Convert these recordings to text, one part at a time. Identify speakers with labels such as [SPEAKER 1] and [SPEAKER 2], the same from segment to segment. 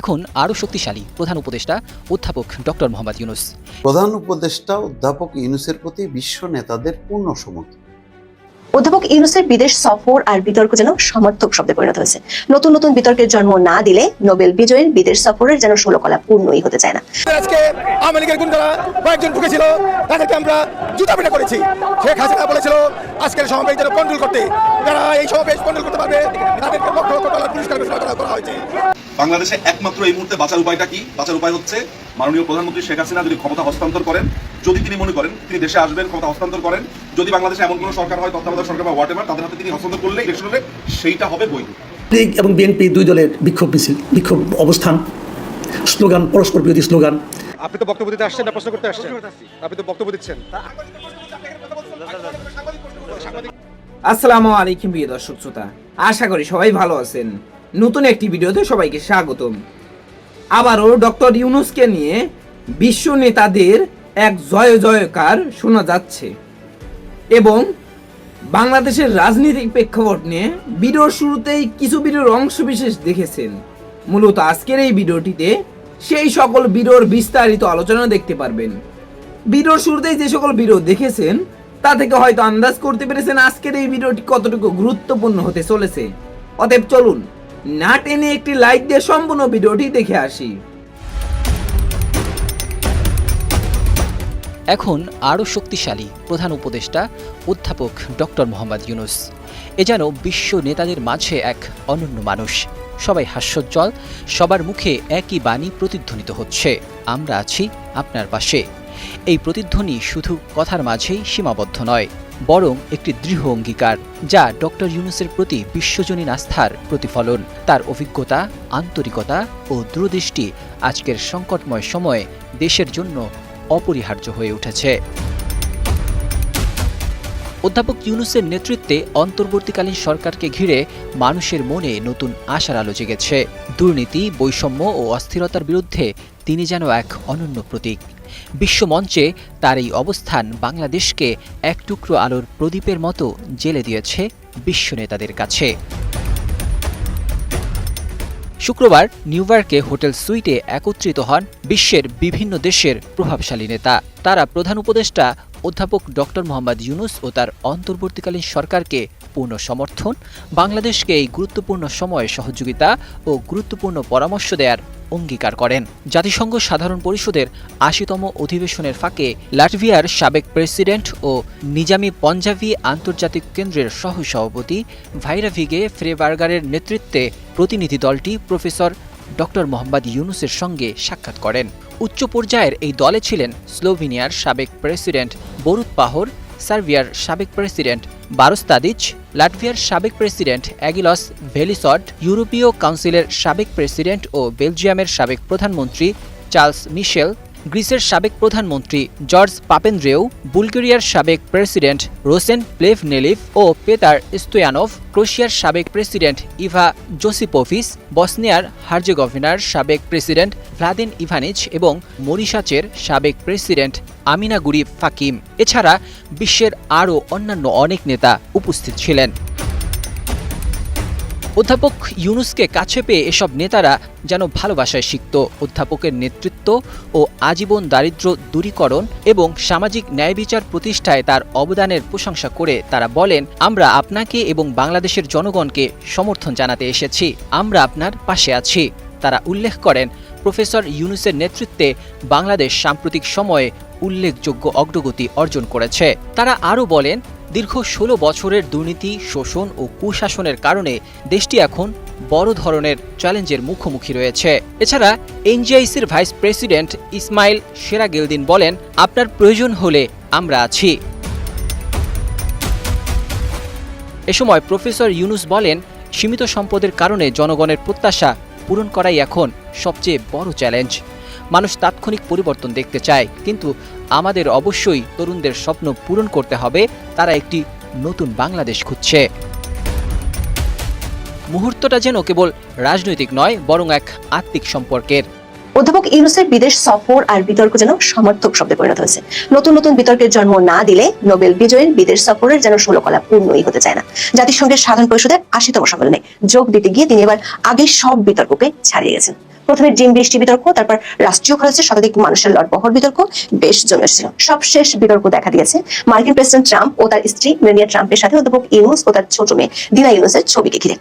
[SPEAKER 1] এখন আরও শক্তিশালী প্রধান উপদেষ্টা অধ্যাপক ডক্টর মোহাম্মদ ইউনুস।
[SPEAKER 2] প্রধান উপদেষ্টা অধ্যাপক ইউনুসের প্রতি বিশ্ব নেতাদের পূর্ণ সমর্থন।
[SPEAKER 3] অধ্যাপক ইউনুসের বিদেশ সফর আর বিতর্ক যেন সমর্থক শব্দে পরিণত হয়েছে। নতুন নতুন বিতর্কের জন্ম না দিলে নোবেল বিজয়ের বিদেশ সফরের যেন ষোলকলা পূর্ণই হতে চায় না।
[SPEAKER 4] আজকে আওয়ামী লীগের গুন্ডারা কয়েকজন ঢুকেছিল তাদেরকে আমরা জুতা পেটা করেছি। শেখ হাসিনা বলেছিল আজকের সমাবেশ যেন কন্ট্রোল করতে। যারা এই সমাবেশ কন্ট্রোল করতে পারবে তাদেরকে লক্ষ লক্ষ ডলার পুরস্কার ঘোষণা করা হয়েছে।
[SPEAKER 5] বাংলাদেশে একমাত্র এই মুহূর্তে বাঁচার উপায়টা কি? বাঁচার উপায় হচ্ছে মাননীয় প্রধানমন্ত্রী শেখ হাসিনা যদি ক্ষমতা হস্তান্তর করেন যদি তিনি মনে করেন তিনি দেশে আসবেন ক্ষমতা হস্তান্তর করেন যদি বাংলাদেশে এমন কোনো সরকার হয় তত্ত্বাবধায়ক সরকার বা হোয়াট তাদের হাতে তিনি হস্তান্তর করলে ইলেকশন হলে সেইটা হবে বৈধ।
[SPEAKER 6] লীগ এবং বিএনপি দুই দলের বিক্ষোভ মিছিল বিক্ষোভ অবস্থান স্লোগান পরস্পর বিরোধী স্লোগান।
[SPEAKER 4] আপনি তো বক্তব্য দিতে আসছেন না প্রশ্ন করতে আসছেন? আপনি তো বক্তব্য দিচ্ছেন।
[SPEAKER 7] আসসালামু আলাইকুম প্রিয় দর্শক শ্রোতা। আশা করি সবাই ভালো আছেন। নতুন একটি ভিডিওতে সবাইকে স্বাগতম। আবারও ডক্টর ইউনুসকে নিয়ে বিশ্ব নেতাদের এক জয় জয়কার শোনা যাচ্ছে এবং বাংলাদেশের রাজনৈতিক প্রেক্ষাপট নিয়ে ভিডিওর শুরুতেই কিছু ভিডিওর অংশবিশেষ দেখেছেন। মূলত আজকের এই ভিডিওটিতে সেই সকল ভিডিওর বিস্তারিত আলোচনা দেখতে পারবেন। ভিডিওর শুরুতেই যে সকল ভিডিও দেখেছেন, তা থেকে হয়তো আন্দাজ করতে পেরেছেন আজকের এই ভিডিওটি কতটুকু গুরুত্বপূর্ণ হতে চলেছে। অতএব চলুন না টেনে একটি লাইক দিয়ে সম্পূর্ণ ভিডিওটি দেখে আসি।
[SPEAKER 1] এখন আরও শক্তিশালী প্রধান উপদেষ্টা, অধ্যাপক ডক্টর মোহাম্মদ ইউনুস। এ যেন বিশ্ব নেতাদের মাঝে এক অনন্য মানুষ। সবাই হাস্যোজ্জ্বল, সবার মুখে একই বাণী প্রতিধ্বনিত হচ্ছে। আমরা আছি আপনার পাশে। এই প্রতিধ্বনি শুধু কথার মাঝেই সীমাবদ্ধ নয় বরং একটি দৃঢ় অঙ্গীকার, যা ডক্টর ইউনুসের প্রতি বিশ্বজনীন আস্থার প্রতিফলন। তার অভিজ্ঞতা, আন্তরিকতা ও দূরদৃষ্টি আজকের সংকটময় সময়ে দেশের জন্য অপরিহার্য হয়ে উঠেছে। অধ্যাপক ইউনুসের নেতৃত্বে অন্তর্বর্তীকালীন সরকারকে ঘিরে মানুষের মনে নতুন আশার আলো জেগেছে। দুর্নীতি, বৈষম্য ও অস্থিরতার বিরুদ্ধে তিনি যেন এক অনন্য প্রতীক। বিশ্বমঞ্চে তার এই অবস্থান বাংলাদেশকে এক টুকরো আলোর প্রদীপের মতো জেলে দিয়েছে বিশ্ব নেতাদের কাছে। শুক্রবার নিউ ইয়র্কে হোটেল সুইটে একত্রিত হন বিশ্বের বিভিন্ন দেশের প্রভাবশালী নেতা। তারা প্রধান উপদেষ্টা অধ্যাপক ডক্টর মোহাম্মদ ইউনুস ও তার অন্তর্বর্তীকালীন সরকারকে পূর্ণ সমর্থন, বাংলাদেশকে এই গুরুত্বপূর্ণ সময়ে সহযোগিতা ও গুরুত্বপূর্ণ পরামর্শ দেওয়ার অঙ্গীকার করেন। জাতিসংঘ সাধারণ পরিষদের আশিতম অধিবেশনের ফাঁকে লাটভিয়ার সাবেক প্রেসিডেন্ট ও নিজামি পঞ্জাবি আন্তর্জাতিক কেন্দ্রের সহ সভাপতি ভাইরাভিগে ফ্রেবার্গারের নেতৃত্বে প্রতিনিধি দলটি প্রফেসর ডক্টর মোহাম্মদ ইউনুসের সঙ্গে সাক্ষাৎ করেন। উচ্চ পর্যায়ের এই দলে ছিলেন স্লোভেনিয়ার সাবেক প্রেসিডেন্ট বরুত পাহর সার্বিয়ার সাবেক প্রেসিডেন্ট বারোস্তাদিচ লাটভিয়ার সাবেক প্রেসিডেন্ট অ্যাগিলস ভেলিসড, ইউরোপীয় কাউন্সিলের সাবেক প্রেসিডেন্ট ও বেলজিয়ামের সাবেক প্রধানমন্ত্রী চার্লস মিশেল, গ্রিসের সাবেক প্রধানমন্ত্রী জর্জ পাপেন্দ্রেউ বুলগেরিয়ার সাবেক প্রেসিডেন্ট রোসেন প্লেভ প্লেভনেলিভ ও পেতার স্টোয়ানভ ক্রোশিয়ার সাবেক প্রেসিডেন্ট ইভা জোসিপোভিস, বসনিয়ার হার্জেগোভিনার সাবেক প্রেসিডেন্ট ভ্লাদিন ইভানিচ এবং মরিশাচের সাবেক প্রেসিডেন্ট আমিনা গুরি ফাকিম। এছাড়া বিশ্বের আরও অন্যান্য অনেক নেতা উপস্থিত ছিলেন। অধ্যাপক ইউনুসকে কাছে পেয়ে এসব নেতারা যেন ভালোবাসায় শিখত অধ্যাপকের নেতৃত্ব ও আজীবন দারিদ্র্য দূরীকরণ এবং সামাজিক ন্যায় বিচার প্রতিষ্ঠায় তার অবদানের প্রশংসা করে তারা বলেন, আমরা আপনাকে এবং বাংলাদেশের জনগণকে সমর্থন জানাতে এসেছি। আমরা আপনার পাশে আছি। তারা উল্লেখ করেন প্রফেসর ইউনুসের নেতৃত্বে বাংলাদেশ সাম্প্রতিক সময়ে উল্লেখযোগ্য অগ্রগতি অর্জন করেছে। তারা আরও বলেন, দীর্ঘ ষোলো বছরের দুর্নীতি, শোষণ ও কুশাসনের কারণে দেশটি এখন বড় ধরনের চ্যালেঞ্জের মুখোমুখি রয়েছে। এছাড়া এনজিআইসির ভাইস প্রেসিডেন্ট ইসমাইল সেরাগেলদিন বলেন, আপনার প্রয়োজন হলে আমরা আছি। এ সময় প্রফেসর ইউনুস বলেন, সীমিত সম্পদের কারণে জনগণের প্রত্যাশা পূরণ করাই এখন সবচেয়ে বড় চ্যালেঞ্জ। মানুষ তাৎক্ষণিক পরিবর্তন দেখতে চায়, কিন্তু আমাদের অবশ্যই তরুণদের স্বপ্ন পূরণ করতে হবে, তারা একটি নতুন বাংলাদেশ খুঁজছে। মুহূর্তটা যেন কেবল রাজনৈতিক নয়, বরং এক আত্মিক সম্পর্কের।
[SPEAKER 3] অধ্যাপক ইউনুসের বিদেশ সফর আর বিতর্ক যেন সমর্থক শব্দে পরিণত হয়েছে। নতুন নতুন বিতর্কের জন্ম না দিলে নোবেল বিজয়ের বিদেশ সফরের যেন ষোলকলা পূর্ণই হতে চায় না। জাতিসংঘের সাধারণ পরিষদের আশিতম সম্মেলনে যোগ দিতে গিয়ে তিনি এবার আগের সব বিতর্ককে ছাড়িয়ে গেছেন। প্রথমে ডিম বৃষ্টি বিতর্ক, তারপর রাষ্ট্রীয় খরচে শতাধিক মানুষের লটবহর বিতর্ক, বেশ জমে এসেছিল। সবশেষ বিতর্ক দেখা দিয়েছে। মার্কিন প্রেসিডেন্ট ট্রাম্প ও তার স্ত্রী মেলিয়া ট্রাম্পের সাথে অধ্যাপক ইউনুস ও তার ছোট মেয়ে দিনা ইউনুসের ছবিকে ঘিরে।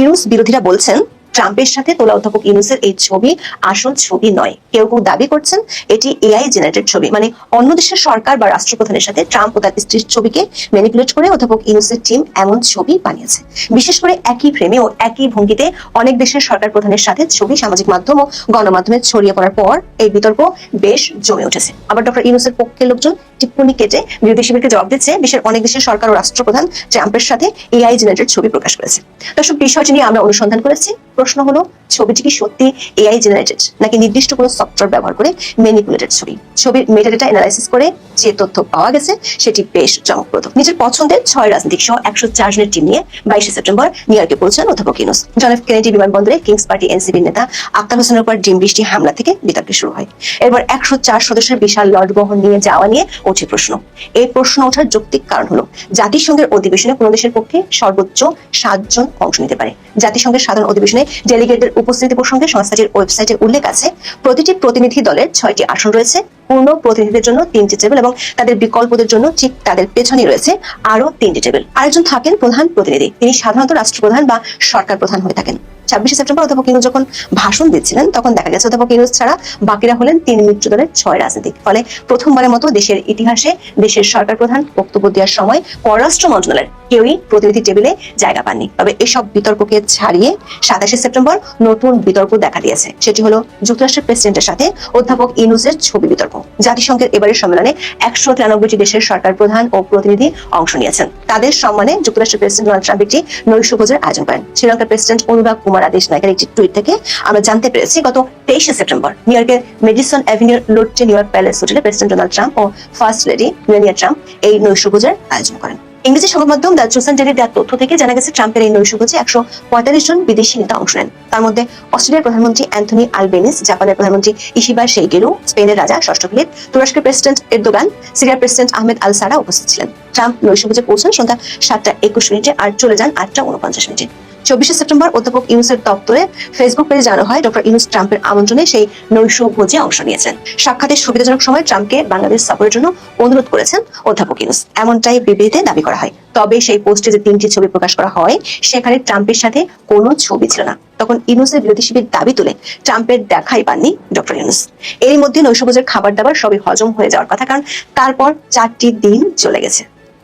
[SPEAKER 3] ইউনুস বিরোধীরা বলছেন ট্রাম্পের সাথে তোলা অধ্যাপক ইউনুসের এই ছবি আসল ছবি নয়। কেউ কেউ দাবি করছেন এটি এআই জেনারেটেড ছবি। মানে অন্য দেশের সরকার বা রাষ্ট্রপ্রধানের সাথে ট্রাম্প ও তার স্ত্রীর ছবিকে ম্যানিপুলেট করে অধ্যাপক ইউনুসের টিম এমন ছবি বানিয়েছে। বিশেষ করে একই ফ্রেমে ও একই ভঙ্গিতে অনেক দেশের সরকার প্রধানের সাথে ছবি সামাজিক মাধ্যম ও গণমাধ্যমে ছড়িয়ে পড়ার পর এই বিতর্ক বেশ জমে উঠেছে। আবার ডক্টর ইউনুসের পক্ষের লোকজন টিপ্পনি কেটে বিরোধী শিবিরকে জবাব দিচ্ছে বিশ্বের অনেক দেশের সরকার ও রাষ্ট্রপ্রধান ট্রাম্পের সাথে এআই জেনারেটেড ছবি প্রকাশ করেছে। দর্শক, বিষয়টি নিয়ে আমরা অনুসন্ধান করেছি। প্রশ্ন হলো ছবিটি কি সত্যি এআই জেনারেটেড নাকি নির্দিষ্ট কোনো সফটওয়্যার ব্যবহার করে ম্যানিপুলেটেড ছবি? ছবির মেটাডেটা অ্যানালাইসিস করে যে তথ্য পাওয়া গেছে, সেটি বেশ চমকপ্রদ। নিজের পছন্দের ছয় রাজনৈতিক সহ একশো চার জনের টিম নিয়ে বাইশে সেপ্টেম্বর নিউ ইয়র্কে পৌঁছান অধ্যাপক ইউনুস। জন এফ কেনেডি বিমানবন্দরে কিংস পার্টি এনসিপির নেতা আক্তার হোসেনের উপর ডিম বৃষ্টি হামলা থেকে বিতর্ক শুরু হয়। এরপর একশো চার সদস্যের বিশাল লট বহন নিয়ে যাওয়া নিয়ে ওঠে প্রশ্ন। এই প্রশ্ন ওঠার যৌক্তিক কারণ হলো, জাতিসংঘের অধিবেশনে কোনো দেশের পক্ষে সর্বোচ্চ সাতজন অংশ নিতে পারে। জাতিসংঘের সাধারণ অধিবেশনে ডেলিগেটদের উপস্থিতি প্রসঙ্গে সংস্থাটির ওয়েবসাইটে উল্লেখ আছে প্রতিটি প্রতিনিধি দলের ছয়টি আসন রয়েছে। পূর্ণ প্রতিনিধিদের জন্য তিনটি টেবিল এবং তাদের বিকল্পদের জন্য ঠিক তাদের পেছনে রয়েছে আরও তিনটি টেবিল। আরেকজন থাকেন প্রধান প্রতিনিধি। তিনি সাধারণত রাষ্ট্রপ্রধান বা সরকার প্রধান হয়ে থাকেন। ছাব্বিশে সেপ্টেম্বর অধ্যাপক ইউনুস যখন ভাষণ দিচ্ছিলেন, তখন দেখা গেছে অধ্যাপক ইউনুস ছাড়া বাকিরা হলেন তিন মিত্র দলের ছয় রাজনীতিক। ফলে প্রথমবারের মতো দেশের ইতিহাসে দেশের সরকার প্রধান বক্তব্য দেওয়ার সময় পররাষ্ট্র মন্ত্রণালয়ের কেউই প্রতিনিধি টেবিলে জায়গা পাননি। তবে এসব বিতর্ককে ছাড়িয়ে সাতাশে সেপ্টেম্বর নতুন বিতর্ক দেখা দিয়েছে। সেটি হলো যুক্তরাষ্ট্রের প্রেসিডেন্টের সাথে অধ্যাপক ইউনুসের ছবি বিতর্ক। জাতিসংঘের এবারের সম্মেলনে একশো তিরানব্বইটি দেশের সরকার প্রধান ও প্রতিনিধি অংশ নিয়েছেন। তাদের সম্মানে যুক্তরাষ্ট্রের প্রেসিডেন্ট ডোনাল্ড ট্রাম্প একটি নৈশ ভোজের আয়োজন করেন। শ্রীলঙ্কার প্রেসিডেন্ট অনুরাগ কুমার আদেশ নায়কের একটি টুইট থেকে আমরা জানতে পেরেছি, গত তেইশে সেপ্টেম্বর নিউ ইয়র্কের মেডিসন অ্যাভিনিউর লোট্টে নিউ ইয়র্ক প্যালেস হোটেলে প্রেসিডেন্ট ডোনাল্ড ট্রাম্প ও ফার্স্ট লেডি মেলিয়া ট্রাম্প এই নৈশ ভোজের আয়োজন করেন। ইংরেজি সংবাদ মাধ্যম দ্য ডেলি দেওয়ার তথ্য থেকে জানা গেছে, ট্রাম্পের এই নৈশ ভোজে একশো পঁয়তাল্লিশ জন বিদেশি নেতা অংশ নেন। তার মধ্যে অস্ট্রেলিয়ার প্রধানমন্ত্রী অ্যান্থনি আলবেনিস, জাপানের প্রধানমন্ত্রী ইশিবা শেইগেরু স্পেনের রাজা ষষ্ঠ ফিলিপ, তুরস্কের প্রেসিডেন্ট এরদোগান, সিরিয়ার প্রেসিডেন্ট আহমেদ আল সারা উপস্থিত ছিলেন। ট্রাম্প নৈশ ভোজে পৌঁছান সন্ধ্যা সাতটা একুশ মিনিটে আর চলে যান আটটা উনপঞ্চাশ মিনিটে। চব্বিশে সেপ্টেম্বর অধ্যাপক ইউনুসের দপ্তরে ফেসবুক পেজে জানানো হয়, ডক্টর ইউনুস ট্রাম্পের আমন্ত্রণে সেই নৈশ ভোজে অংশ নিয়েছেন। সাক্ষাতের সুবিধাজনক সময় ট্রাম্পকে বাংলাদেশ সফরের জন্য অনুরোধ করেছেন অধ্যাপক ইউনুস। এমনটাই বিবৃতিতে দাবি করা হয়। তবে সেই পোস্টে যে তিনটি ছবি প্রকাশ করা হয়, সেখানে ট্রাম্পের সাথে কোনো ছবি ছিল না। তখন ইউনুসের বিরোধী শিবির দাবি তুলে ট্রাম্পের দেখাই পাননি ডক্টর ইউনুস। এরই মধ্যে নৈশভোজের খাবার দাবার সবই হজম হয়ে যাওয়ার কথা, কারণ তারপর চারটি দিন চলে গেছে।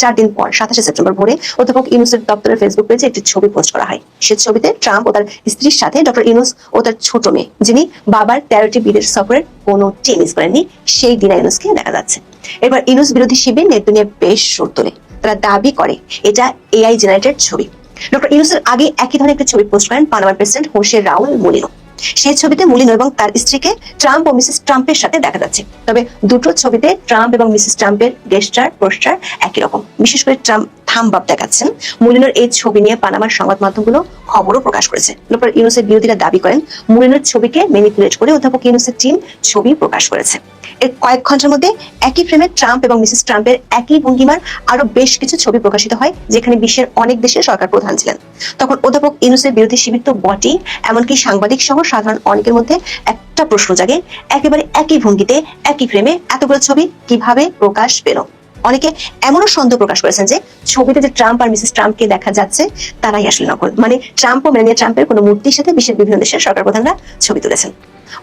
[SPEAKER 3] চার দিন পর, সাতাশে সেপ্টেম্বর ভোরে অধ্যাপক ইউনুসের দপ্তরের ফেসবুক পেজে একটি ছবি পোস্ট করা হয়। সে ছবিতে ট্রাম্প ও তার স্ত্রীর সাথে ডক্টর ইউনুস ও তার ছোট মেয়ে, যিনি বাবার তেরোটি বিদেশ সফরের কোনো টিম মিস করেননি, সেই দিনা ইউনুসকে দেখা যাচ্ছে। এবার ইউনুস বিরোধী শিবির নেট দুনিয়া বেশ সুর তোলে। তারা দাবি করে, এটা এআই জেনারেটেড ছবি। ডক্টর ইউনুসের আগে একই ধরনের একটি ছবি পোস্ট করেন পানামার প্রেসিডেন্ট হোসে রাউল মুলিনো। সেই ছবিতে মুলিনো এবং তার স্ত্রীকে ট্রাম্প ও মিসেস ট্রাম্পের সাথে দেখা যাচ্ছে। তবে দুটো ছবিতে ট্রাম্প এবং মিসেস ট্রাম্পের গেস্টার, পোস্টার একই রকম। বিশেষ করে ট্রাম্প থামবাব দেখাচ্ছেন। মুলিনোর এই ছবি নিয়ে পানামার সংবাদ মাধ্যমগুলো খবরও প্রকাশ করেছে। ডক্টর ইউনুসের বিরোধীরা দাবি করেন, মুলিনোর ছবিকে ম্যানিপুলেট করে অধ্যাপক ইউনুসের টিম ছবি প্রকাশ করেছে। এর কয়েক ঘণ্টার মধ্যে একই ফ্রেমে ট্রাম্প এবং মিসেস ট্রাম্পের একই ভঙ্গিমার আরও বেশ কিছু ছবি প্রকাশিত হয়, যেখানে বিশ্বের অনেক দেশের সরকার প্রধান ছিলেন। তখন অধ্যাপক ইউনুসের বিরোধী শিবির তো বটেই, এমনকি সাংবাদিক সহ সাধারণ অনেকের মধ্যে একটা প্রশ্ন জাগে, একেবারে একই ভঙ্গিতে, একই ফ্রেমে এতগুলো ছবি কীভাবে প্রকাশ পেল? অনেকে এমনও সন্দেহ প্রকাশ করেছেন যে ছবিতে যে ট্রাম্প আর মিসেস ট্রাম্পকে দেখা যাচ্ছে, তারাই আসলে নকল। মানে ট্রাম্প ও মেলানিয়া ট্রাম্পের কোনো মূর্তির সাথে বিশ্বের বিভিন্ন দেশের সরকার প্রধানরা ছবি তুলেছেন।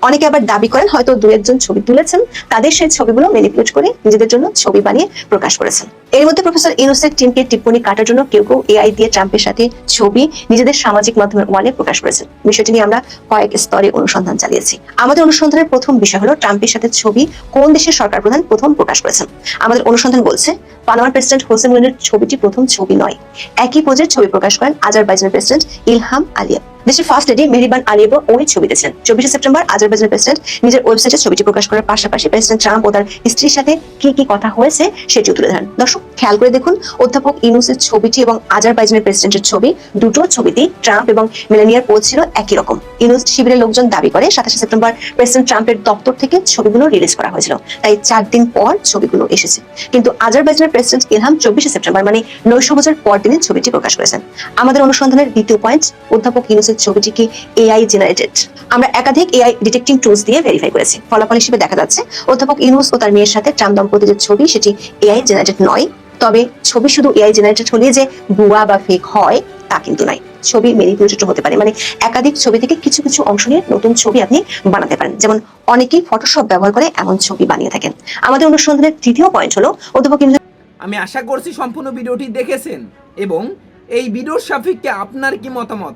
[SPEAKER 3] অনেকে আবার দাবি করেন হয়তো দু একজন ছবি তুলেছেন, তাদের সেই ছবিগুলো ম্যানিপুলেট করে নিজেদের জন্য ছবি বানিয়ে প্রকাশ করেছেন। এর মধ্যে প্রফেসর ইউনুসের টিমকে টিপ্পনি কাটার জন্য কেউ কেউ এআই দিয়ে ট্রাম্পের সাথে ছবি নিজেদের সামাজিক মাধ্যমের ওয়ালে প্রকাশ করেছেন। বিষয়টি নিয়ে আমরা কয়েক স্তরে অনুসন্ধান চালিয়েছি। আমাদের অনুসন্ধানের প্রথম বিষয় হলো ট্রাম্পের সাথে ছবি কোন দেশের সরকার প্রধান প্রথম প্রকাশ করেছেন। আমাদের অনুসন্ধান বলছে, পানামার প্রেসিডেন্ট হোসেন মুনের ছবিটি প্রথম ছবি নয়। একই পোজের ছবি প্রকাশ করেন আজারবাইজানের প্রেসিডেন্ট ইলহাম আলিয়া দেশের ফার্স্ট লেডি মেহরিবান আলিয়েভ ওই ছবিতে ছিলেন চব্বিশে সেপ্টেম্বর আজারবাইজানের প্রেসিডেন্ট নিজের ওয়েবসাইটে ছবিটি প্রকাশ করার পাশাপাশি প্রেসিডেন্ট ট্রাম্প ও তার স্ত্রীর সাথে কি কি কথা হয়েছে সেটিও তুলে ধরেন। দর্শক, খেয়াল করে দেখুন, অধ্যাপক ইনুসের ছবিটি এবং আজারবাইজানের প্রেসিডেন্টের ছবি, দুটো ছবিতেই ট্রাম্প এবং মেলানিয়ার পোজ ছিল একই রকম। ইনুস শিবিরের লোকজন দাবি করে, সাতাশে সেপ্টেম্বর প্রেসিডেন্ট ট্রাম্পের দপ্তর থেকে ছবিগুলো রিলিজ করা হয়েছিল। তাই চার দিন পর ছবিগুলো এসেছে। কিন্তু আজারবাইজানের প্রেসিডেন্ট ইলহাম চব্বিশে সেপ্টেম্বর মানে নৈশ বছর পর দিনে ছবিটি প্রকাশ করেছেন। আমাদের অনুসন্ধানের দ্বিতীয় পয়েন্ট অধ্যাপক ইনুসের ইউনুসের ছবিটি কি এআই জেনারেটেড আমরা একাধিক এআই ডিটেক্টিং টুলস দিয়ে ভেরিফাই করেছি। ফলাফল হিসেবে দেখা যাচ্ছে, অধ্যাপক ইউনুস ও তার মেয়ের সাথে ট্রাম্প দম্পতির যে ছবি, সেটি এআই জেনারেটেড নয়। তবে ছবি শুধু এআই জেনারেটেড হলে যে ভুয়া বা ফেক হয়, তা কিন্তু নয়। ছবি ম্যানিপুলেটেড হতে পারে। মানে একাধিক ছবি থেকে কিছু কিছু অংশ নিয়ে নতুন ছবি আপনি বানাতে পারেন। যেমন অনেকেই ফটোশপ ব্যবহার করে এমন ছবি বানিয়ে থাকেন। আমাদের অনুসন্ধানের তৃতীয় পয়েন্ট হলো, অধ্যাপক
[SPEAKER 7] আমি আশা করছি সম্পূর্ণ ভিডিওটি দেখেছেন এবং এই ভিডিওর সাপেক্ষে আপনার কি মতামত?